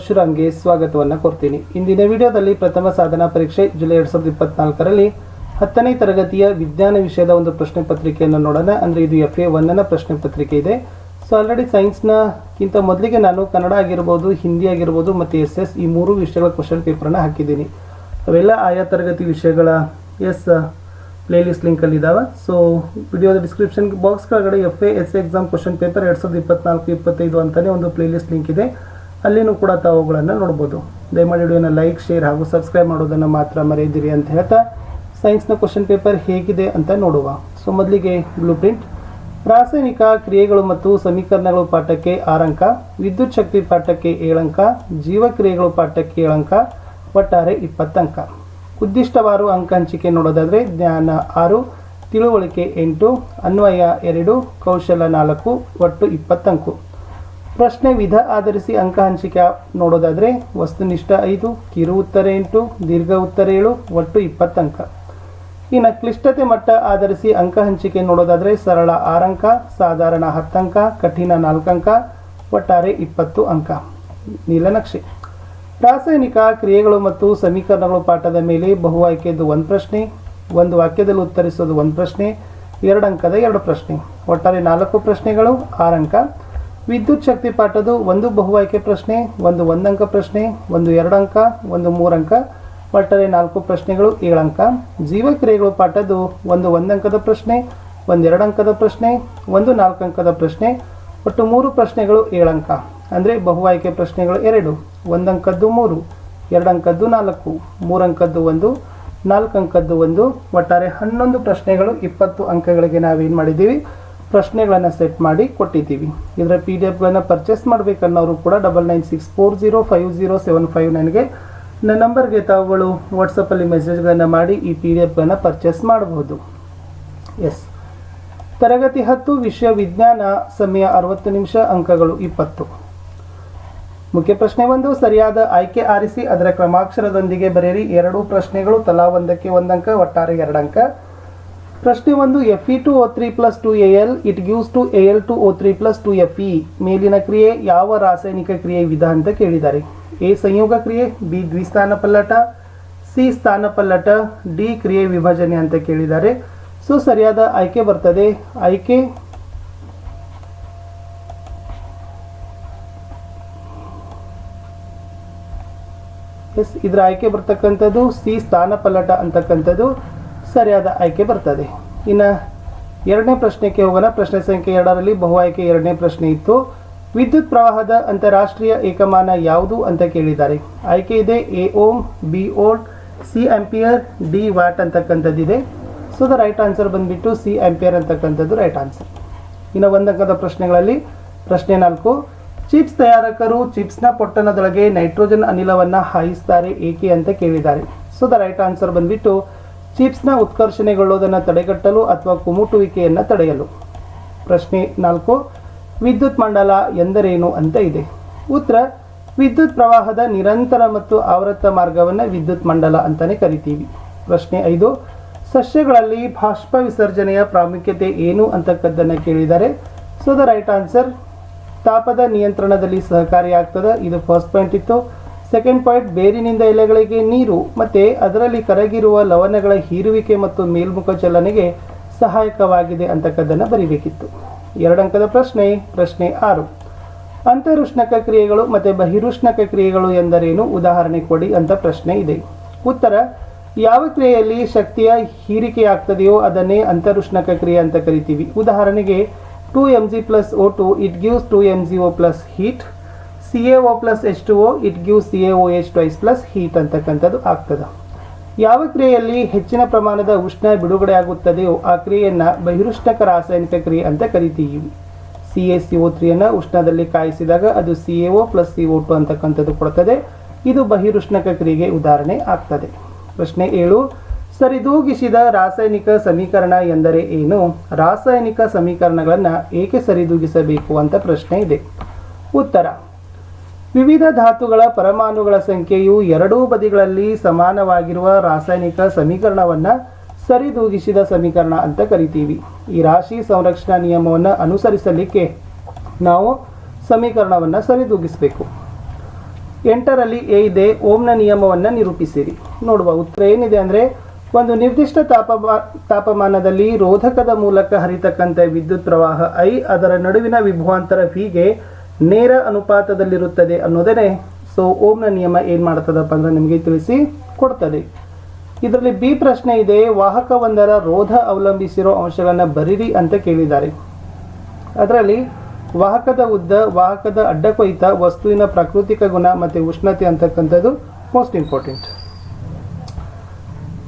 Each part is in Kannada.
ಪರಶುರಾಮ್ಗೆ ಸ್ವಾಗತವನ್ನು ಕೊಡ್ತೀನಿ ಇಂದಿನ ವಿಡಿಯೋದಲ್ಲಿ ಪ್ರಥಮ ಸಾಧನಾ ಪರೀಕ್ಷೆ ಜುಲೈ ಎರಡು ಸಾವಿರದ ಇಪ್ಪತ್ನಾಲ್ಕರಲ್ಲಿ ಹತ್ತನೇ ತರಗತಿಯ ವಿಜ್ಞಾನ ವಿಷಯದ ಒಂದು ಪ್ರಶ್ನೆ ಪತ್ರಿಕೆಯನ್ನು ನೋಡೋಣ. ಅಂದರೆ ಇದು ಎಫ್ ಎ ಒನ್ನ ಪ್ರಶ್ನೆ ಪತ್ರಿಕೆ ಇದೆ. ಸೊ ಆಲ್ರೆಡಿ ಸೈನ್ಸ್ನಕ್ಕಿಂತ ಮೊದಲಿಗೆ ನಾನು ಕನ್ನಡ ಆಗಿರ್ಬೋದು, ಹಿಂದಿ ಆಗಿರ್ಬೋದು, ಮತ್ತು ಎಸ್ ಎಸ್ ಈ ಮೂರು ವಿಷಯಗಳ ಕ್ವಶನ್ ಪೇಪರನ್ನು ಹಾಕಿದ್ದೀನಿ. ಅವೆಲ್ಲ ಆಯಾ ತರಗತಿ ವಿಷಯಗಳ ಎಸ್ ಪ್ಲೇಲಿಸ್ಟ್ ಲಿಂಕಲ್ಲಿ ಇದ್ದಾವೆ ಸೊ ವಿಡಿಯೋದ ಡಿಸ್ಕ್ರಿಪ್ಷನ್ ಬಾಕ್ಸ್ ಕೆಳಗಡೆ F A S exam question paper ಎರಡು ಸಾವಿರದ ಇಪ್ಪತ್ನಾಲ್ಕು, ಇಪ್ಪತ್ತೈದು ಅಂತಲೇ ಒಂದು ಪ್ಲೇಲಿಸ್ಟ್ ಲಿಂಕ್ ಇದೆ. ಅಲ್ಲಿನೂ ಕೂಡ ತಾವುಗಳನ್ನು ನೋಡ್ಬೋದು. ದಯಮಾಡಿ ವಿಡಿಯೋನ ಲೈಕ್, ಶೇರ್ ಹಾಗೂ ಸಬ್ಸ್ಕ್ರೈಬ್ ಮಾಡೋದನ್ನು ಮಾತ್ರ ಮರೆಯದಿರಿ ಅಂತ ಹೇಳ್ತಾ ಸೈನ್ಸ್ನ ಕ್ವಶನ್ ಪೇಪರ್ ಹೇಗಿದೆ ಅಂತ ನೋಡುವ. ಸೊ ಮೊದಲಿಗೆ ಬ್ಲೂ ಪ್ರಿಂಟ್. ರಾಸಾಯನಿಕ ಕ್ರಿಯೆಗಳು ಮತ್ತು ಸಮೀಕರಣಗಳು ಪಾಠಕ್ಕೆ ಆರಂಕ, ವಿದ್ಯುತ್ ಶಕ್ತಿ ಪಾಠಕ್ಕೆ ಏಳಂಕ, ಜೀವಕ್ರಿಯೆಗಳು ಪಾಠಕ್ಕೆ ಏಳಂಕ, ಒಟ್ಟಾರೆ ಇಪ್ಪತ್ತು ಅಂಕ ಉದ್ದಿಷ್ಟವಾರು ಅಂಕ ಹಂಚಿಕೆ ನೋಡೋದಾದರೆ ಜ್ಞಾನ ಆರು, ತಿಳುವಳಿಕೆ ಎಂಟು, ಅನ್ವಯ ಎರಡು, ಕೌಶಲ ನಾಲ್ಕು, ಒಟ್ಟು ಇಪ್ಪತ್ತಂಕು. ಪ್ರಶ್ನೆ ವಿಧ ಆಧರಿಸಿ ಅಂಕ ಹಂಚಿಕೆ ನೋಡೋದಾದರೆ ವಸ್ತುನಿಷ್ಠ ಐದು, ಕಿರು ಉತ್ತರ ಎಂಟು, ದೀರ್ಘ ಉತ್ತರ ಏಳು, ಒಟ್ಟು ಅಂಕ. ಇನ್ನು ಕ್ಲಿಷ್ಟತೆ ಮಟ್ಟ ಆಧರಿಸಿ ಅಂಕ ಹಂಚಿಕೆ ನೋಡೋದಾದರೆ ಸರಳ ಆರಂಕ ಸಾಧಾರಣ ಹತ್ತಂಕ ಕಠಿಣ ನಾಲ್ಕು ಅಂಕ, ಒಟ್ಟಾರೆ ಇಪ್ಪತ್ತು ಅಂಕ. ನೀಲನಕ್ಷೆ. ರಾಸಾಯನಿಕ ಕ್ರಿಯೆಗಳು ಮತ್ತು ಸಮೀಕರಣಗಳು ಪಾಠದ ಮೇಲೆ ಬಹು ಆಯ್ಕೆದು ಒಂದು ಪ್ರಶ್ನೆ, ಒಂದು ವಾಕ್ಯದಲ್ಲಿ ಉತ್ತರಿಸೋದು ಒಂದು ಪ್ರಶ್ನೆ, ಎರಡು ಅಂಕದ ಎರಡು ಪ್ರಶ್ನೆ, ಒಟ್ಟಾರೆ ನಾಲ್ಕು ಪ್ರಶ್ನೆಗಳು ಆರಂಕ ಅಂಕ. ವಿದ್ಯುತ್ ಶಕ್ತಿ ಪಾಠದ್ದು ಒಂದು ಬಹು ಆಯ್ಕೆ ಪ್ರಶ್ನೆ, ಒಂದು ಒಂದಂಕ ಪ್ರಶ್ನೆ, ಒಂದು ಎರಡು ಅಂಕ ಒಂದು ಮೂರಂಕ, ಒಟ್ಟಾರೆ ನಾಲ್ಕು ಪ್ರಶ್ನೆಗಳು ಏಳಂಕ. ಜೀವಕ್ರಿಯೆಗಳು ಪಾಠದ್ದು ಒಂದು ಒಂದಂಕದ ಪ್ರಶ್ನೆ, ಒಂದು ಎರಡು ಅಂಕದ ಪ್ರಶ್ನೆ, ಒಂದು ನಾಲ್ಕು ಅಂಕದ ಪ್ರಶ್ನೆ, ಒಟ್ಟು ಮೂರು ಪ್ರಶ್ನೆಗಳು ಏಳಂಕ. ಅಂದರೆ ಬಹು ಆಯ್ಕೆ ಪ್ರಶ್ನೆಗಳು ಎರಡು, ಒಂದಂಕದ್ದು ಮೂರು ಎರಡು ಅಂಕದ್ದು ನಾಲ್ಕು ಮೂರು ಅಂಕದ್ದು ಒಂದು ನಾಲ್ಕು ಅಂಕದ್ದು ಒಂದು, ಒಟ್ಟಾರೆ ಹನ್ನೊಂದು ಪ್ರಶ್ನೆಗಳು ಇಪ್ಪತ್ತು ಅಂಕಗಳಿಗೆ ನಾವೇನು ಮಾಡಿದ್ದೀವಿ? ಪ್ರಶ್ನೆಗಳನ್ನು ಸೆಟ್ ಮಾಡಿ ಕೊಟ್ಟಿದ್ದೀವಿ. ಇದರ ಪಿ ಡಿ ಎಫ್ಗಳನ್ನು ಪರ್ಚೇಸ್ ಮಾಡಬೇಕನ್ನೋರು ಕೂಡ double nine six four zero five zero seven five ನನಗೆ ನನ್ನ ನಂಬರ್ಗೆ ತಾವುಗಳು ವಾಟ್ಸಪ್ಪಲ್ಲಿ ಮೆಸೇಜ್ಗಳನ್ನು ಮಾಡಿ ಈ ಪಿ ಡಿ ಎಫ್ಗಳನ್ನು ಪರ್ಚೇಸ್ ಮಾಡಬಹುದು ಎಸ್ ತರಗತಿ ಹತ್ತು, ವಿಷಯ ವಿಜ್ಞಾನ, ಸಮಯ ಅರವತ್ತು ನಿಮಿಷ, ಅಂಕಗಳು ಇಪ್ಪತ್ತು. ಮುಖ್ಯ ಪ್ರಶ್ನೆ ಒಂದು, ಸರಿಯಾದ ಆಯ್ಕೆ ಆರಿಸಿ ಅದರ ಕ್ರಮಾಕ್ಷರದೊಂದಿಗೆ ಬರೆಯಿರಿ. ಎರಡು ಪ್ರಶ್ನೆಗಳು ತಲಾ ಒಂದಕ್ಕೆ ಒಂದಂಕ, ಒಟ್ಟಾರೆ ಎರಡಂಕ. ಪ್ರಶ್ನೆ ಒಂದು F E two O three plus two A L it gives two A L two O three plus two F E ಮೇಲಿನ ಕ್ರಿಯೆ ಯಾವ ರಾಸಾಯನಿಕ ಕ್ರಿಯೆ ವಿಧ ಅಂತ ಕೇಳಿದ್ದಾರೆ. ಎ ಸಂಯೋಗ ಕ್ರಿಯೆ, ಬಿ ದ್ವಿಸ್ಥಾನ ಪಲ್ಲಟ, ಸಿ ಸ್ಥಾನ ಪಲ್ಲಟ, ಡಿ ಕ್ರಿಯೆ ವಿಭಜನೆ ಅಂತ ಕೇಳಿದ್ದಾರೆ. ಸೊ ಸರಿಯಾದ ಆಯ್ಕೆ ಬರ್ತದೆ. ಆಯ್ಕೆ ಎಸ್, ಇದರ ಆಯ್ಕೆ ಬರ್ತಕ್ಕಂಥದ್ದು ಸಿ ಸ್ಥಾನ ಪಲ್ಲಟ ಅಂತಕ್ಕಂಥದ್ದು. ಸರಿಯಾದ ಆಯ್ಕೆ ಬರ್ತದೆ. ಇನ್ನು ಎರಡನೇ ಪ್ರಶ್ನೆಗೆ ಹೋಗೋಣ. ಪ್ರಶ್ನೆ ಸಂಖ್ಯೆ ಎರಡರಲ್ಲಿ ಬಹು ಆಯ್ಕೆ ಎರಡನೇ ಪ್ರಶ್ನೆ ಇತ್ತು. ವಿದ್ಯುತ್ ಪ್ರವಾಹದ ಅಂತಾರಾಷ್ಟ್ರೀಯ ಏಕಮಾನ ಯಾವುದು ಅಂತ ಕೇಳಿದ್ದಾರೆ. ಆಯ್ಕೆ ಇದೆ A ohm, B volt C ampere, D watt ಅಂತಕ್ಕಂಥದ್ದಿದೆ. So the right answer ಬಂದ್ಬಿಟ್ಟು ಸಿ ಆಂಪಿಯರ್ ಅಂತಕ್ಕಂಥದ್ದು ರೈಟ್ ಆನ್ಸರ್ ಇನ್ನು ಒಂದಂಕದ ಪ್ರಶ್ನೆಗಳಲ್ಲಿ ಪ್ರಶ್ನೆ ನಾಲ್ಕು. ಚಿಪ್ಸ್ ತಯಾರಕರು ಚಿಪ್ಸ್ನ ಪೊಟ್ಟಣದೊಳಗೆ ನೈಟ್ರೋಜನ್ ಅನಿಲವನ್ನು ಹಾಯಿಸ್ತಾರೆ ಏಕೆ ಅಂತ ಕೇಳಿದ್ದಾರೆ. ಸೊ ದ ರೈಟ್ ಆನ್ಸರ್ ಬಂದ್ಬಿಟ್ಟು ಚಿಪ್ಸ್ನ ಉತ್ಕರ್ಷಣೆಗೊಳ್ಳುವುದನ್ನು ತಡೆಗಟ್ಟಲು ಅಥವಾ ಕುಮುಟುವಿಕೆಯನ್ನು ತಡೆಯಲು. ಪ್ರಶ್ನೆ ನಾಲ್ಕು, ವಿದ್ಯುತ್ ಮಂಡಲ ಎಂದರೇನು ಅಂತ ಇದೆ. ಉತ್ತರ, ವಿದ್ಯುತ್ ಪ್ರವಾಹದ ನಿರಂತರ ಮತ್ತು ಆವೃತ್ತ ಮಾರ್ಗವನ್ನು ವಿದ್ಯುತ್ ಮಂಡಲ ಅಂತಲೇ ಕರಿತೀವಿ. ಪ್ರಶ್ನೆ ಐದು, ಸಸ್ಯಗಳಲ್ಲಿ ಬಾಷ್ಪ ವಿಸರ್ಜನೆಯ ಪ್ರಾಮುಖ್ಯತೆ ಏನು ಅಂತಕ್ಕದ್ದನ್ನು ಕೇಳಿದ್ದಾರೆ ಸೊ ದ ರೈಟ್ ಆನ್ಸರ್, ತಾಪದ ನಿಯಂತ್ರಣದಲ್ಲಿ ಸಹಕಾರಿಯಾಗ್ತದೆ, ಇದು ಫಸ್ಟ್ ಪಾಯಿಂಟ್ ಇತ್ತು. ಸೆಕೆಂಡ್ ಪಾಯಿಂಟ್ ಬೇರಿನಿಂದ ಎಲೆಗಳಿಗೆ ನೀರು, ಮತ್ತು ಅದರಲ್ಲಿ ಕರಗಿರುವ ಲವಣಗಳ ಹೀರುವಿಕೆ ಮತ್ತು ಮೇಲ್ಮುಖ ಚಲನೆಗೆ ಸಹಾಯಕವಾಗಿದೆ ಅಂತಕ್ಕದ್ದನ್ನು ಬರೀಬೇಕಿತ್ತು. ಎರಡಂಕದ ಪ್ರಶ್ನೆ ಪ್ರಶ್ನೆ ಆರು. ಅಂತರುಷ್ಣಕ ಕ್ರಿಯೆಗಳು ಮತ್ತು ಬಹಿರುಷ್ಣಕ ಕ್ರಿಯೆಗಳು ಎಂದರೇನು? ಉದಾಹರಣೆ ಕೊಡಿ ಅಂತ ಪ್ರಶ್ನೆ ಇದೆ. ಉತ್ತರ, ಯಾವ ಕ್ರಿಯೆಯಲ್ಲಿ ಶಕ್ತಿಯ ಹೀರಿಕೆಯಾಗ್ತದೆಯೋ ಅದನ್ನೇ ಅಂತರುಷ್ಣಕ ಕ್ರಿಯೆ ಅಂತ ಕರಿತೀವಿ. ಉದಾಹರಣೆಗೆ two M G plus O two it gives two M G O plus heat C A O plus H two O it give C A O H twice plus heat ಅಂತಕ್ಕಂಥದ್ದು ಆಗ್ತದೆ. ಯಾವ ಕ್ರಿಯೆಯಲ್ಲಿ ಹೆಚ್ಚಿನ ಪ್ರಮಾಣದ ಉಷ್ಣ ಬಿಡುಗಡೆ ಆಗುತ್ತದೆಯೋ ಆ ಕ್ರಿಯೆಯನ್ನು ಬಹಿರುಷ್ಣಕ ರಾಸಾಯನಿಕ ಕ್ರಿಯೆ ಅಂತ ಕರಿತೀವಿ. ಸಿ ಎ ಸಿ ಒ ತ್ರೀಯನ್ನು ಉಷ್ಣದಲ್ಲಿ ಕಾಯಿಸಿದಾಗ ಅದು C A O plus C O two ಅಂತಕ್ಕಂಥದ್ದು ಕೊಡ್ತದೆ. ಇದು ಬಹಿರುಷ್ಣಕ ಕ್ರಿಯೆಗೆ ಉದಾಹರಣೆ ಆಗ್ತದೆ. ಪ್ರಶ್ನೆ ಏಳು, ಸರಿದೂಗಿಸಿದ ರಾಸಾಯನಿಕ ಸಮೀಕರಣ ಎಂದರೆ ಏನು? ರಾಸಾಯನಿಕ ಸಮೀಕರಣಗಳನ್ನು ಏಕೆ ಸರಿದೂಗಿಸಬೇಕು ಅಂತ ಪ್ರಶ್ನೆ ಇದೆ. ಉತ್ತರ ವಿವಿಧ ಧಾತುಗಳ ಪರಮಾಣುಗಳ ಸಂಖ್ಯೆಯು ಎರಡೂ ಬದಿಗಳಲ್ಲಿ ಸಮಾನವಾಗಿರುವ ರಾಸಾಯನಿಕ ಸಮೀಕರಣವನ್ನು ಸರಿದೂಗಿಸಿದ ಸಮೀಕರಣ ಅಂತ ಕರಿತೀವಿ. ಈ ರಾಶಿ ಸಂರಕ್ಷಣಾ ನಿಯಮವನ್ನು ಅನುಸರಿಸಲಿಕ್ಕೆ ನಾವು ಸಮೀಕರಣವನ್ನು ಸರಿದೂಗಿಸಬೇಕು. ಎಂಟರಲ್ಲಿ ಎ ಇದೆ, ಓಮ್ನ ನಿಯಮವನ್ನು ನಿರೂಪಿಸಿರಿ. ನೋಡುವ ಉತ್ತರ ಏನಿದೆ ಅಂದರೆ, ಒಂದು ನಿರ್ದಿಷ್ಟ ತಾಪಮಾ, ತಾಪಮಾನದಲ್ಲಿ ರೋಧಕದ ಮೂಲಕ ಹರಿತಕ್ಕಂಥ ವಿದ್ಯುತ್ ಪ್ರವಾಹ ಐ, ಅದರ ನಡುವಿನ ವಿಭವಾಂತರ ವಿಗೆ ನೇರ ಅನುಪಾತದಲ್ಲಿರುತ್ತದೆ ಅನ್ನೋದೇ ಸೊ ಓಮ್ನ ನಿಯಮ ಏನು ಮಾಡ್ತದಪ್ಪ ಅಂದ್ರೆ ನಿಮಗೆ ತಿಳಿಸಿ ಕೊಡ್ತದೆ. ಇದರಲ್ಲಿ ಬಿ ಪ್ರಶ್ನೆ ಇದೆ, ವಾಹಕವೊಂದರ ರೋಧ ಅವಲಂಬಿಸಿರೋ ಅಂಶಗಳನ್ನು ಬರೀರಿ ಅಂತ ಕೇಳಿದ್ದಾರೆ. ಅದರಲ್ಲಿ ವಾಹಕದ ಉದ್ದ, ವಾಹಕದ ಅಡ್ಡಕೊಯ್ತ, ವಸ್ತುವಿನ ಪ್ರಾಕೃತಿಕ ಗುಣ ಮತ್ತು ಉಷ್ಣತೆ ಅಂತಕ್ಕಂಥದ್ದು ಮೋಸ್ಟ್ ಇಂಪಾರ್ಟೆಂಟ್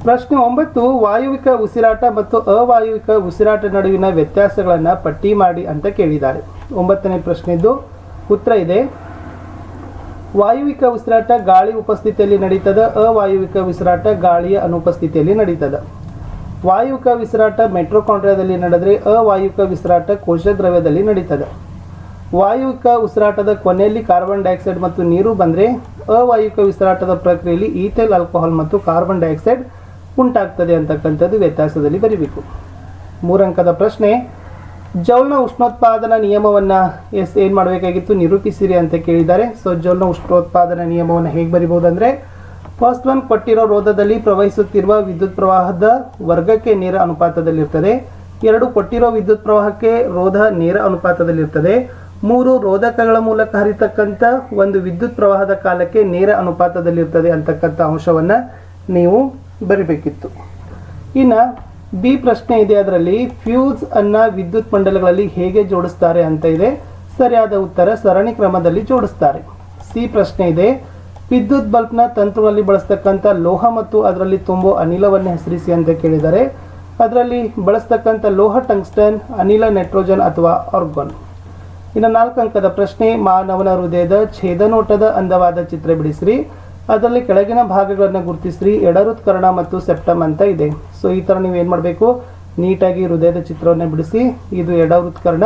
ಪ್ರಶ್ನೆ ಒಂಬತ್ತು, ವಾಯುವಿಕ ಉಸಿರಾಟ ಮತ್ತು ಅವಾಯುವಿಕ ಉಸಿರಾಟ ನಡುವಿನ ವ್ಯತ್ಯಾಸಗಳನ್ನು ಪಟ್ಟಿ ಮಾಡಿ ಅಂತ ಕೇಳಿದ್ದಾರೆ. ಒಂಬತ್ತನೇ ಪ್ರಶ್ನೆದ್ದು ಉತ್ತರ ಇದೆ. ವಾಯುವಿಕ ಉಸಿರಾಟ ಗಾಳಿ ಉಪಸ್ಥಿತಿಯಲ್ಲಿ ನಡೀತದ, ಅವಾಯುವಿಕ ಉಸಿರಾಟ ಗಾಳಿಯ ಅನುಪಸ್ಥಿತಿಯಲ್ಲಿ ನಡೀತದ. ವಾಯುವಿಕ ಉಸಿರಾಟ ಮೆಟ್ರೋಕಾಂಡ್ರಿಯಾದಲ್ಲಿ ನಡೆದರೆ, ಅವಾಯುವಿಕ ಉಸಿರಾಟ ಕೋಶದ್ರವ್ಯದಲ್ಲಿ ನಡೀತದೆ. ವಾಯುವಿಕ ಉಸಿರಾಟದ ಕೊನೆಯಲ್ಲಿ ಕಾರ್ಬನ್ ಡೈಆಕ್ಸೈಡ್ ಮತ್ತು ನೀರು ಬಂದರೆ, ಅವಾಯುವಿಕ ಉಸಿರಾಟದ ಪ್ರಕ್ರಿಯೆಯಲ್ಲಿ ಈಥೈಲ್, ಆಲ್ಕೋಹಾಲ್ ಮತ್ತು ಕಾರ್ಬನ್ ಡೈಆಕ್ಸೈಡ್ ಉಂಟಾಗ್ತದೆ ಅಂತಕ್ಕಂಥದ್ದು ವ್ಯತ್ಯಾಸದಲ್ಲಿ ಬರೀಬೇಕು. ಮೂರಂಕದ ಪ್ರಶ್ನೆ ಜೌಲ್ನ ಉಷ್ಣೋತ್ಪಾದನಾ ನಿಯಮವನ್ನು ಎಸ್ ಏನು ಮಾಡಬೇಕಾಗಿತ್ತು? ನಿರೂಪಿಸಿರಿ ಅಂತ ಕೇಳಿದ್ದಾರೆ. ಸೊ ಜೌಲ್ನ ಉಷ್ಣೋತ್ಪಾದನಾ ನಿಯಮವನ್ನು ಹೇಗೆ ಬರಿಬೋದು ಅಂದರೆ ಫಸ್ಟ್ ಒನ್ ಕೊಟ್ಟಿರೋ ರೋಧದಲ್ಲಿ ಪ್ರವಹಿಸುತ್ತಿರುವ ವಿದ್ಯುತ್ ಪ್ರವಾಹದ ವರ್ಗಕ್ಕೆ ನೇರ ಅನುಪಾತದಲ್ಲಿರ್ತದೆ. ಎರಡು ಕೊಟ್ಟಿರೋ ವಿದ್ಯುತ್ ಪ್ರವಾಹಕ್ಕೆ ರೋಧ ನೇರ ಅನುಪಾತದಲ್ಲಿರ್ತದೆ. ಮೂರು ರೋಧಕಗಳ ಮೂಲಕ ಹರಿತಕ್ಕಂಥ ಒಂದು ವಿದ್ಯುತ್ ಪ್ರವಾಹದ ಕಾಲಕ್ಕೆ ನೇರ ಅನುಪಾತದಲ್ಲಿರ್ತದೆ ಅಂತಕ್ಕಂಥ ಅಂಶವನ್ನು ನೀವು ಬರಿಬೇಕಿತ್ತು. ಇನ್ನು ಬಿ ಪ್ರಶ್ನೆ ಇದೆ ಅದರಲ್ಲಿ, ಫ್ಯೂಸ್ ಅನ್ನ ವಿದ್ಯುತ್ ಮಂಡಲಗಳಲ್ಲಿ ಹೇಗೆ ಜೋಡಿಸ್ತಾರೆ ಅಂತ ಇದೆ. ಸರಿಯಾದ ಉತ್ತರ ಸರಣಿ ಕ್ರಮದಲ್ಲಿ ಜೋಡಿಸ್ತಾರೆ. ಸಿ ಪ್ರಶ್ನೆ ಇದೆ, ವಿದ್ಯುತ್ ಬಲ್ಬ್ನ ತಂತ್ರದಲ್ಲಿ ಬಳಸ್ತಕ್ಕಂಥ ಲೋಹ ಮತ್ತು ಅದರಲ್ಲಿ ತುಂಬೋ ಅನಿಲವನ್ನು ಹೆಸರಿಸಿ ಅಂತ ಕೇಳಿದ್ದಾರೆ ಅದರಲ್ಲಿ ಬಳಸ್ತಕ್ಕಂಥ ಲೋಹ ಟಂಗ್ಸ್ಟನ್, ಅನಿಲ ನೈಟ್ರೋಜನ್ ಅಥವಾ ಆರ್ಗಾನ್. ಇನ್ನು ನಾಲ್ಕು ಅಂಕದ ಪ್ರಶ್ನೆ, ಮಾನವನ ಹೃದಯದ ಛೇದನೋಟದ ಅಂದವಾದ ಚಿತ್ರ ಬಿಡಿಸ್ರಿ. ಅದರಲ್ಲಿ ಕೆಳಗಿನ ಭಾಗಗಳನ್ನು ಗುರುತಿಸ್ರಿ. ಎಡರುತ್ಕರಣ ಮತ್ತು ಸೆಪ್ಟಮ್ ಅಂತ ಇದೆ. ಸೊ ಈ ಥರ ನೀವು ಏನು ಮಾಡಬೇಕು? ನೀಟಾಗಿ ಹೃದಯದ ಚಿತ್ರವನ್ನು ಬಿಡಿಸಿ. ಇದು ಎಡವೃತ್ಕರಣ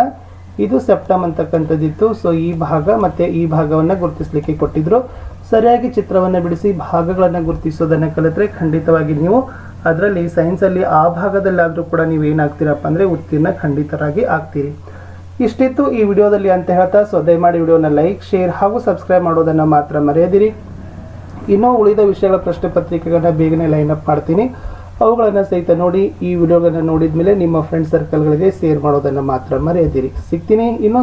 ಇದು ಸೆಪ್ಟಮ್ ಅಂತಕ್ಕಂಥದ್ದಿತ್ತು. ಸೊ ಈ ಭಾಗ ಮತ್ತು ಈ ಭಾಗವನ್ನು ಗುರುತಿಸಲಿಕ್ಕೆ ಕೊಟ್ಟಿದ್ರು. ಸರಿಯಾಗಿ ಚಿತ್ರವನ್ನು ಬಿಡಿಸಿ, ಭಾಗಗಳನ್ನು ಗುರುತಿಸೋದನ್ನು ಕಲಿತರೆ ಖಂಡಿತವಾಗಿ ನೀವು ಅದರಲ್ಲಿ ಸೈನ್ಸಲ್ಲಿ ಆ ಭಾಗದಲ್ಲಾದರೂ ಕೂಡ ನೀವು ಏನಾಗ್ತೀರಪ್ಪ ಅಂದರೆ ಉತ್ತೀರ್ಣ ಖಂಡಿತರಾಗಿ ಆಗ್ತೀರಿ. ಇಷ್ಟಿತ್ತು ಈ ವಿಡಿಯೋದಲ್ಲಿ ಅಂತ ಹೇಳ್ತಾ, ಸೊ, ದಯಮಾಡಿ ವಿಡಿಯೋನ ಲೈಕ್ ಶೇರ್ ಹಾಗೂ ಸಬ್ಸ್ಕ್ರೈಬ್ ಮಾಡೋದನ್ನು ಮಾತ್ರ ಮರೆಯದಿರಿ. ಇನ್ನೂ ಉಳಿದ ವಿಷಯಗಳ ಪ್ರಶ್ನೆ ಪತ್ರಿಕೆಗಳನ್ನ ಬೇಗನೆ ಲೈನ್ ಅಪ್ ಮಾಡ್ತೀನಿ. ಅವುಗಳನ್ನು ಸಹಿತ ನೋಡಿ ಈ ವಿಡಿಯೋಗಳನ್ನು ನೋಡಿದ ಮೇಲೆ ನಿಮ್ಮ ಫ್ರೆಂಡ್ ಸರ್ಕಲ್ಗಳಿಗೆ ಶೇರ್ ಮಾಡೋದನ್ನು ಮಾತ್ರ ಮರೆಯದಿರಿ. ಸಿಗ್ತೀನಿ ಇನ್ನೊಂದು